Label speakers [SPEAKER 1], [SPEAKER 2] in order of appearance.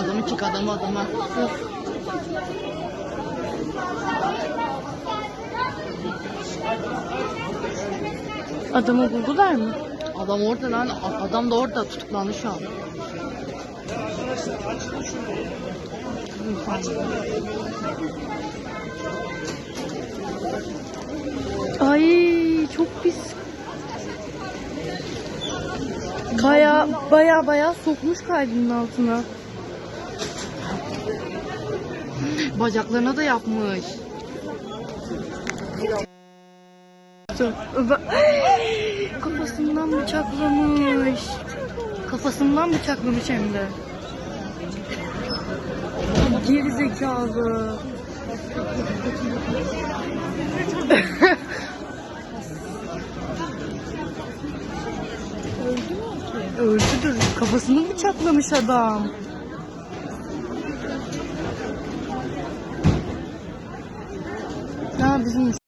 [SPEAKER 1] Adamı çık adamı adamı.
[SPEAKER 2] Adamı buldular mı?
[SPEAKER 1] Adam orada lan. Adam da orada tutuklandı şu an.
[SPEAKER 2] Ay çok pis. Baya baya baya sokmuş kalbinin altına.
[SPEAKER 1] Bacaklarına da yapmış.
[SPEAKER 2] Kafasından bıçaklamış. Kafasından bıçaklamış hem de. Geri zekalı. Öldüdür. Kafasını bıçaklamış adam. Obrigado, gente.